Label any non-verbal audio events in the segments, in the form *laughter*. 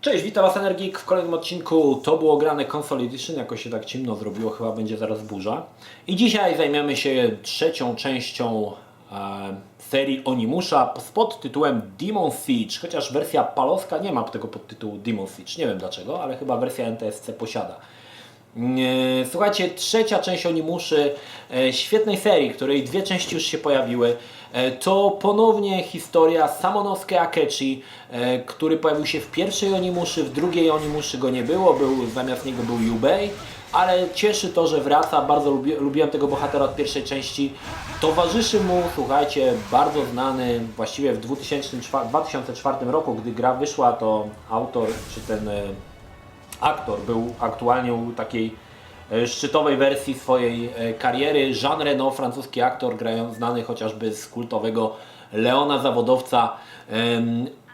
Cześć, witam Was Energik w kolejnym odcinku. To było grane Console Edition, jakoś się tak ciemno zrobiło, chyba będzie zaraz burza. I dzisiaj zajmiemy się trzecią częścią e, serii Onimusza z podtytułem Demon Siege, chociaż wersja paloska nie ma tego podtytułu Demon Siege, nie wiem dlaczego, ale chyba wersja NTSC posiada. Słuchajcie, trzecia część Onimuszy, e, świetnej serii, której dwie części już się pojawiły. E, To ponownie historia Samonosuke Akechi, e, który pojawił się w pierwszej Onimuszy, w drugiej Onimuszy go nie było, był, zamiast niego był Yubei. Ale cieszy to, że wraca, bardzo lubi, lubiłem tego bohatera od pierwszej części. Towarzyszy mu, słuchajcie, bardzo znany, właściwie w 2004, 2004 roku, gdy gra wyszła, to autor, czy ten aktor był aktualnie u takiej e, szczytowej wersji swojej e, kariery. Jean Reno, francuski aktor, grają znany chociażby z kultowego Leona Zawodowca.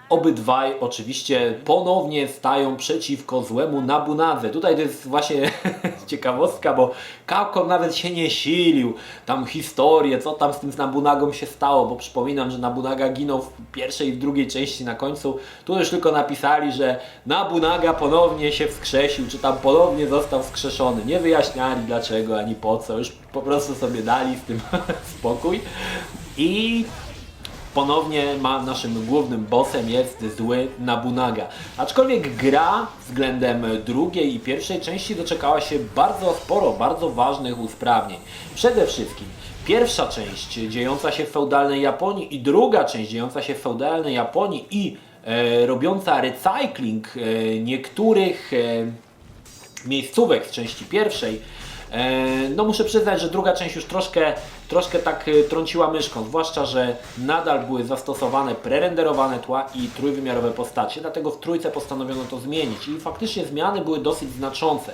Obydwaj oczywiście ponownie stają przeciwko złemu Nabunadze. Tutaj to jest właśnie *laughs* ciekawostka, bo Capcom nawet się nie silił. Tam historię, co tam z tym Nabunagą się stało, bo przypominam, że Nabunaga ginął w pierwszej i w drugiej części na końcu. Tu już tylko napisali, że Nabunaga ponownie się wskrzesił, czy tam ponownie został wskrzeszony. Nie wyjaśniali dlaczego ani po co, już po prostu sobie dali z tym *laughs* spokój. I ponownie ma naszym głównym bossem jest zły Nabunaga. Aczkolwiek gra względem drugiej i pierwszej części doczekała się bardzo sporo, bardzo ważnych usprawnień. Przede wszystkim pierwsza część dziejąca się w feudalnej Japonii i druga część dziejąca się w feudalnej Japonii i e, robiąca recykling e, niektórych e, miejscówek z części pierwszej, no muszę przyznać, że druga część już troszkę, troszkę tak e, trąciła myszką, zwłaszcza, że nadal były zastosowane prerenderowane tła i trójwymiarowe postacie, dlatego w trójce postanowiono to zmienić i faktycznie zmiany były dosyć znaczące.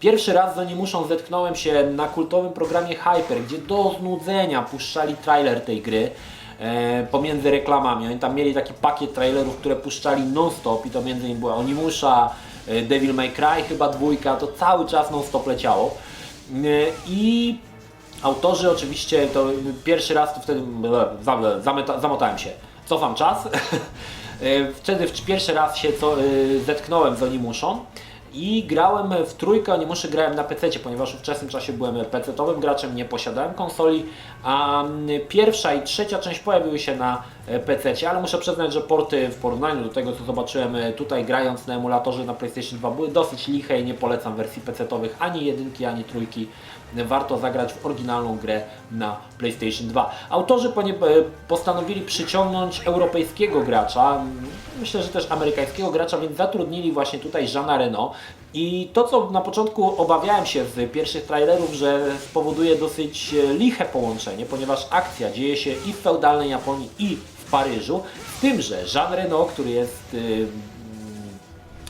Pierwszy raz z Onimuszą zetknąłem się na kultowym programie Hyper, gdzie do znudzenia puszczali trailer tej gry e, pomiędzy reklamami. Oni tam mieli taki pakiet trailerów, które puszczali non-stop i to między innymi była Onimusza, e, Devil May Cry chyba dwójka, to cały czas non-stop leciało. I autorzy oczywiście, to pierwszy raz to wtedy zamotałem się, cofam czas. *laughs* Wtedy pierwszy raz się zetknąłem z Onimuszą i grałem w trójkę Onimuszy, grałem na PC, ponieważ w wczesnym czasie byłem PC-owym graczem, nie posiadałem konsoli, a pierwsza i trzecia część pojawiły się na PC, ale muszę przyznać, że porty w porównaniu do tego, co zobaczyłem e, tutaj grając na emulatorze na PlayStation 2 były dosyć liche i nie polecam wersji PC-owych ani jedynki, ani trójki. Warto zagrać w oryginalną grę na PlayStation 2. Autorzy e, postanowili przyciągnąć europejskiego gracza, myślę, że też amerykańskiego gracza, więc zatrudnili właśnie tutaj Jeana Reno. I to, co na początku obawiałem się z pierwszych trailerów, że spowoduje dosyć e, liche połączenie, ponieważ akcja dzieje się i w feudalnej Japonii, i Paryżu. Z tym, że Jean Reno, który jest y,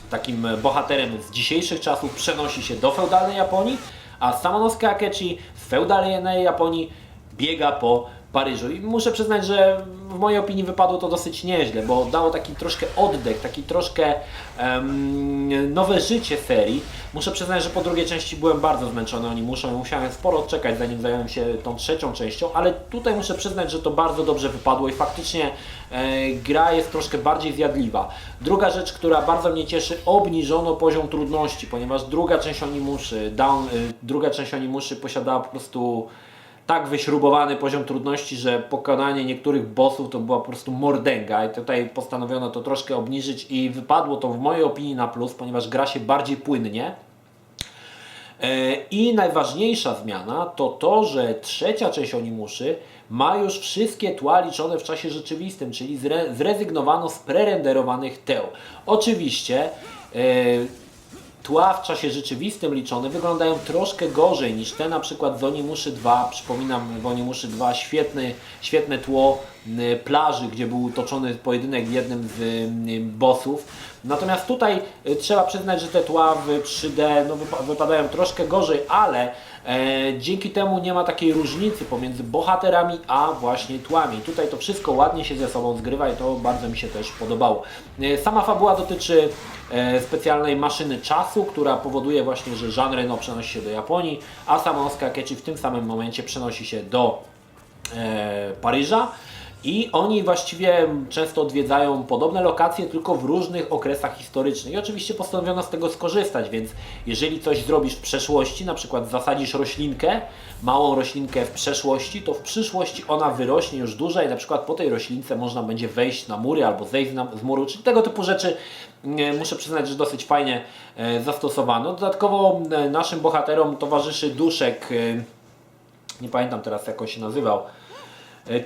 takim bohaterem z dzisiejszych czasów przenosi się do feudalnej Japonii, a Samonosuke Akechi z feudalnej Japonii biega po Paryżu. I muszę przyznać, że w mojej opinii wypadło to dosyć nieźle, bo dało taki troszkę oddech, taki troszkę em, nowe życie serii. Muszę przyznać, że po drugiej części byłem bardzo zmęczony, oni muszą, musiałem sporo odczekać zanim zająłem się tą trzecią częścią, ale tutaj muszę przyznać, że to bardzo dobrze wypadło i faktycznie e, gra jest troszkę bardziej zjadliwa. Druga rzecz, która bardzo mnie cieszy, obniżono poziom trudności, ponieważ druga część Onimuszy, down, y, druga część Onimuszy posiadała po prostu tak wyśrubowany poziom trudności, że pokonanie niektórych bossów to była po prostu mordęga i tutaj postanowiono to troszkę obniżyć i wypadło to w mojej opinii na plus, ponieważ gra się bardziej płynnie. E, I najważniejsza zmiana to to, że trzecia część Onimuszy ma już wszystkie tła liczone w czasie rzeczywistym, czyli zre, zrezygnowano z prerenderowanych teł. Oczywiście e, tła w czasie rzeczywistym liczone wyglądają troszkę gorzej niż te na przykład z Onimuszy 2. Przypominam w Onimuszy 2 świetny, świetne tło plaży, gdzie był toczony pojedynek w jednym z bossów. Natomiast tutaj y, trzeba przyznać, że te tła w 3D no, wypa- wypadają troszkę gorzej, ale e, dzięki temu nie ma takiej różnicy pomiędzy bohaterami a właśnie tłami. Tutaj to wszystko ładnie się ze sobą zgrywa i to bardzo mi się też podobało. E, sama fabuła dotyczy e, specjalnej maszyny czasu, która powoduje właśnie, że Jean Reno przenosi się do Japonii, a Samonosuke Akechi w tym samym momencie przenosi się do e, Paryża. I oni właściwie często odwiedzają podobne lokacje, tylko w różnych okresach historycznych. I oczywiście postanowiono z tego skorzystać, więc jeżeli coś zrobisz w przeszłości, na przykład zasadzisz roślinkę, małą roślinkę w przeszłości, to w przyszłości ona wyrośnie już duża i na przykład po tej roślince można będzie wejść na mury albo zejść z muru, czyli tego typu rzeczy muszę przyznać, że dosyć fajnie e, zastosowano. Dodatkowo e, naszym bohaterom towarzyszy duszek, e, nie pamiętam teraz jak on się nazywał,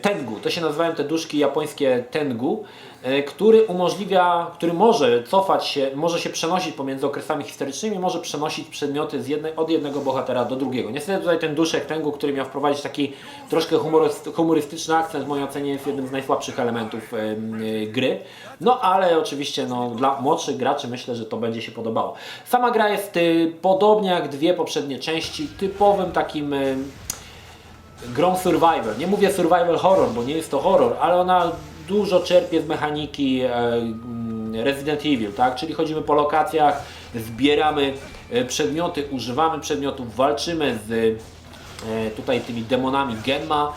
Tengu. To się nazywają te duszki japońskie Tengu, e, który umożliwia, który może cofać się, może się przenosić pomiędzy okresami historycznymi, może przenosić przedmioty z jednej, od jednego bohatera do drugiego. Niestety tutaj ten duszek Tengu, który miał wprowadzić taki troszkę humoryst- humorystyczny akcent, w mojej ocenie jest jednym z najsłabszych elementów e, e, gry. No ale oczywiście no, dla młodszych graczy myślę, że to będzie się podobało. Sama gra jest y, podobnie jak dwie poprzednie części, typowym takim grą survival. Nie mówię survival horror, bo nie jest to horror, ale ona dużo czerpie z mechaniki e, mm, Resident Evil, tak? Czyli chodzimy po lokacjach, zbieramy e, przedmioty, używamy przedmiotów, walczymy z e, tutaj tymi demonami Genma,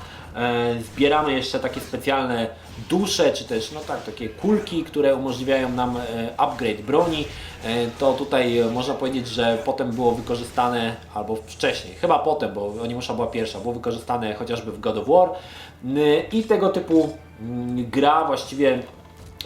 zbieramy jeszcze takie specjalne dusze, czy też no tak, takie kulki, które umożliwiają nam e, upgrade broni. E, To tutaj e, można powiedzieć, że potem było wykorzystane, albo wcześniej, chyba potem, bo Onimusza była pierwsza, było wykorzystane chociażby w God of War i tego typu gra właściwie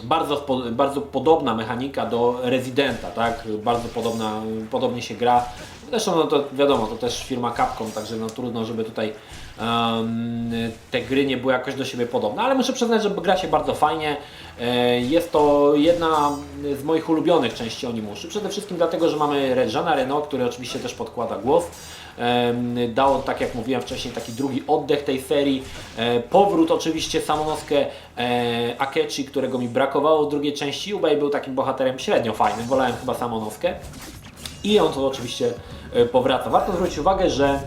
bardzo, bardzo podobna mechanika do Residenta, tak? Bardzo podobna, podobnie się gra. Zresztą no to wiadomo, to też firma Capcom, także no trudno, żeby tutaj em, te gry nie były jakoś do siebie podobne, ale muszę przyznać, że gra się bardzo fajnie. E, Jest to jedna z moich ulubionych części Onimuszy. Przede wszystkim dlatego, że mamy Jeana Reno, który oczywiście też podkłada głos. Dał, tak jak mówiłem wcześniej, taki drugi oddech tej serii. E, Powrót oczywiście Samonoskę e, Akechi, którego mi brakowało w drugiej części. Ubej był takim bohaterem średnio fajnym, wolałem chyba Samonoskę. I on to oczywiście e, powraca. Warto zwrócić uwagę, że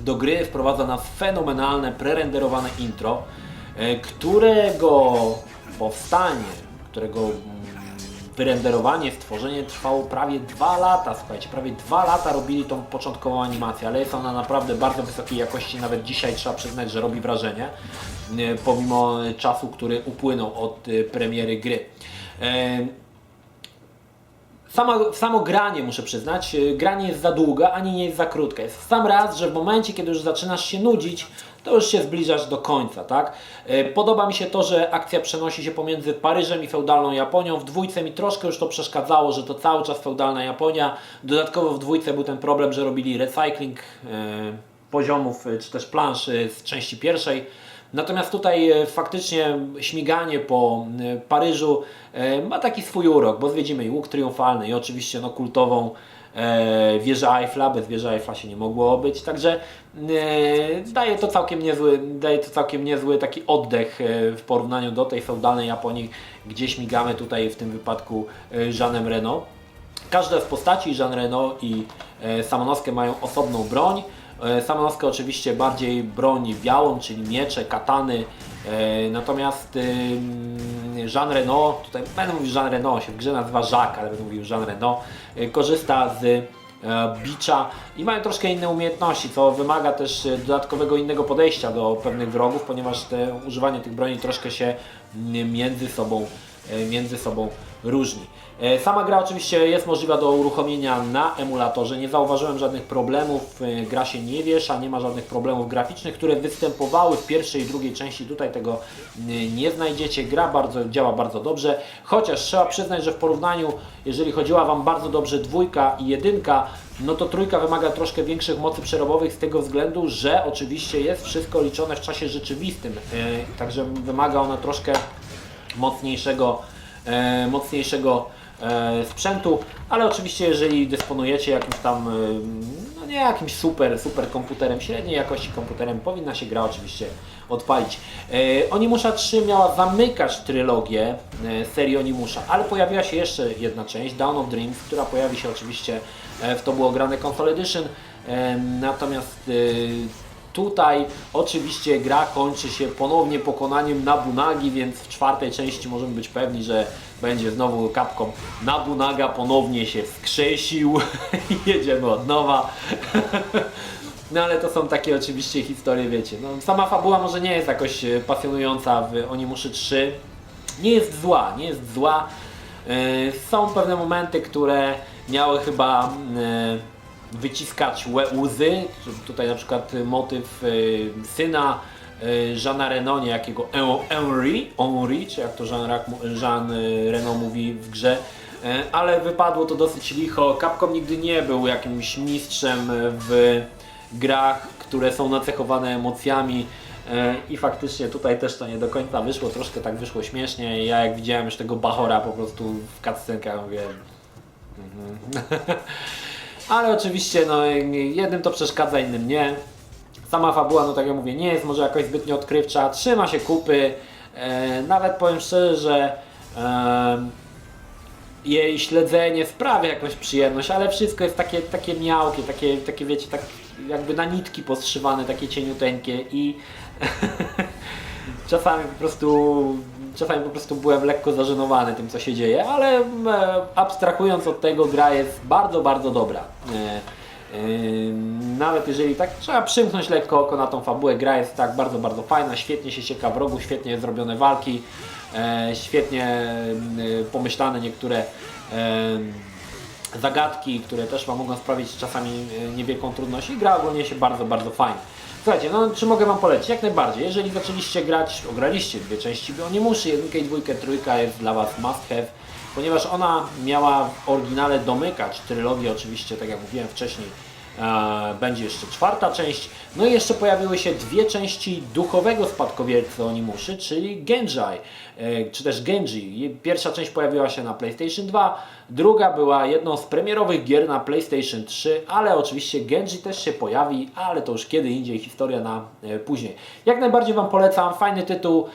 do gry wprowadza nas fenomenalne, prerenderowane intro, e, którego powstanie, którego mm, wyrenderowanie, stworzenie trwało prawie dwa lata. Słuchajcie, prawie dwa lata robili tą początkową animację, ale jest ona naprawdę bardzo wysokiej jakości. Nawet dzisiaj trzeba przyznać, że robi wrażenie, e, pomimo czasu, który upłynął od premiery gry. Sama, samo granie, muszę przyznać, yy, granie jest za długa, ani nie jest za krótka. Jest sam raz, że w momencie, kiedy już zaczynasz się nudzić, to już się zbliżasz do końca, tak? Yy, Podoba mi się to, że akcja przenosi się pomiędzy Paryżem i feudalną Japonią. W dwójce mi troszkę już to przeszkadzało, że to cały czas feudalna Japonia. Dodatkowo w dwójce był ten problem, że robili recycling yy, poziomów, yy, czy też plansz z części pierwszej. Natomiast tutaj e, faktycznie śmiganie po e, Paryżu e, ma taki swój urok, bo zwiedzimy i łuk triumfalny i oczywiście no, kultową wieżę Eiffla, bez wieży Eiffla się nie mogło obyć, także daje to całkiem niezły, daje to całkiem niezły taki oddech w porównaniu do tej feudalnej Japonii, gdzie śmigamy tutaj w tym wypadku Jeanem Reno. Każda z postaci, Jean Reno i e, Samonoskę mają osobną broń. E, Samonoskę oczywiście bardziej broń białą, czyli miecze, katany. E, natomiast Jean Reno, tutaj będę mówił Jean Reno, się w grze nazywa Jacques, ale będę mówił Jean Reno, e, korzysta z bicza i mają troszkę inne umiejętności, co wymaga też dodatkowego innego podejścia do pewnych wrogów, ponieważ te, używanie tych broni troszkę się między sobą, między sobą różni. E, Sama gra oczywiście jest możliwa do uruchomienia na emulatorze. Nie zauważyłem żadnych problemów. e, Gra się nie wiesza, nie ma żadnych problemów graficznych, które występowały w pierwszej i drugiej części. Tutaj tego nie znajdziecie. Gra bardzo, działa bardzo dobrze. Chociaż trzeba przyznać, że w porównaniu, jeżeli chodziła Wam bardzo dobrze dwójka i jedynka, no to trójka wymaga troszkę większych mocy przerobowych z tego względu, że oczywiście jest wszystko liczone w czasie rzeczywistym. E, Także wymaga ona troszkę mocniejszego, e, mocniejszego e, sprzętu, ale oczywiście jeżeli dysponujecie jakimś tam, e, no nie jakimś super, super komputerem średniej jakości komputerem, powinna się gra oczywiście odpalić. Onimusha 3 miała zamykać trylogię serii Onimusha, ale pojawiła się jeszcze jedna część, Dawn of Dreams, która pojawi się oczywiście w to było grane Console Edition, natomiast Tutaj oczywiście gra kończy się ponownie pokonaniem Nabunagi, więc w czwartej części możemy być pewni, że będzie znowu Capcom Nabunaga ponownie się wskrzesił *laughs* i jedziemy od nowa. *laughs* No ale to są takie oczywiście historie, wiecie. No, sama fabuła może nie jest jakoś e, pasjonująca w Onimuszy 3. Nie jest zła, nie jest zła. E, Są pewne momenty, które miały chyba e, wyciskać łzy. Tutaj na przykład motyw e, syna e, Jeana Reno, niejakiego En- Henry, Henry, czy jak to Jean, Rac- Jean e, mówi w grze. Ale wypadło to dosyć licho. Capcom nigdy nie był jakimś mistrzem w grach, które są nacechowane emocjami. I faktycznie tutaj też to nie do końca wyszło, troszkę tak wyszło śmiesznie. Ja jak widziałem już tego Bachora po prostu w cutscenkach mówię, *laughs* ale oczywiście no, jednym to przeszkadza, innym nie. Sama fabuła, no tak jak mówię, nie jest może jakoś zbytnio odkrywcza, trzyma się kupy. E, nawet powiem szczerze, że e, jej śledzenie sprawia jakąś przyjemność, ale wszystko jest takie, takie miałkie, takie, takie wiecie, tak jakby na nitki postrzywane, takie cieniuteńkie i *laughs* czasami po prostu czasami po prostu byłem lekko zażenowany tym co się dzieje, ale e, abstrahując od tego gra jest bardzo, bardzo dobra. E, e, nawet jeżeli tak trzeba przymknąć lekko oko na tą fabułę, gra jest tak bardzo, bardzo fajna, świetnie się sieka wrogu, świetnie zrobione walki, świetnie pomyślane niektóre zagadki, które też mogą sprawić czasami niewielką trudność i gra ogólnie się bardzo, bardzo fajnie. Słuchajcie, no czy mogę Wam polecić? Jak najbardziej. Jeżeli zaczęliście grać, ograliście dwie części, bo nie muszę, jedynkę i dwójkę, trójka jest dla Was must have, ponieważ ona miała w oryginale domykać trylogię, oczywiście, tak jak mówiłem wcześniej, będzie jeszcze czwarta część. No i jeszcze pojawiły się dwie części duchowego spadkobiercy Onimuszy, czyli Genjai, e, czy też Genji. Pierwsza część pojawiła się na PlayStation 2, druga była jedną z premierowych gier na PlayStation 3, ale oczywiście Genji też się pojawi, ale to już kiedy indziej, historia na e, później. Jak najbardziej Wam polecam, fajny tytuł.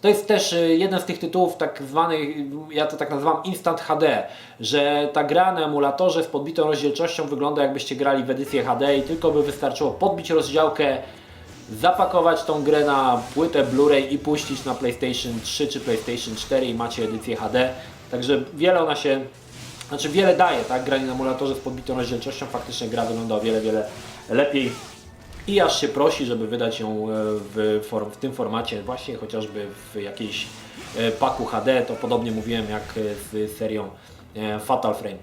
E, to jest też y, jeden z tych tytułów tak zwanych, ja to tak nazywam Instant HD, że ta gra na emulatorze z podbitą rozdzielczością wygląda jakbyście grali w edycję HD i tylko by wystarczyło podbić rozdziałkę, zapakować tą grę na płytę Blu-ray i puścić na PlayStation 3 czy PlayStation 4 i macie edycję HD. Także wiele ona się, znaczy wiele daje, tak? Granie na emulatorze z podbitą rozdzielczością, faktycznie gra wygląda o wiele, wiele lepiej i aż się prosi, żeby wydać ją e, w, w tym formacie, właśnie chociażby w jakiejś e, paku HD, to podobnie mówiłem jak e, z serią Fatal Frame.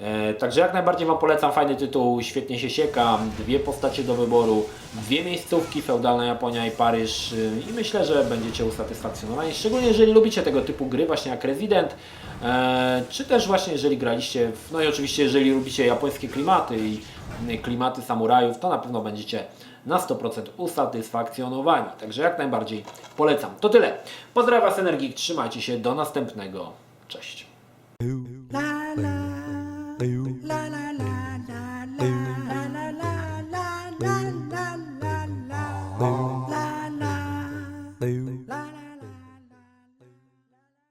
E, Także jak najbardziej Wam polecam, fajny tytuł, świetnie się sieka, dwie postacie do wyboru, dwie miejscówki, feudalna Japonia i Paryż e, i myślę, że będziecie usatysfakcjonowani, szczególnie jeżeli lubicie tego typu gry właśnie jak Resident, e, czy też właśnie jeżeli graliście, w, no i oczywiście jeżeli lubicie japońskie klimaty i klimaty samurajów, to na pewno będziecie na 100% usatysfakcjonowani. Także jak najbardziej polecam. To tyle. Pozdrawiam Was Energik, trzymajcie się, do następnego. Cześć.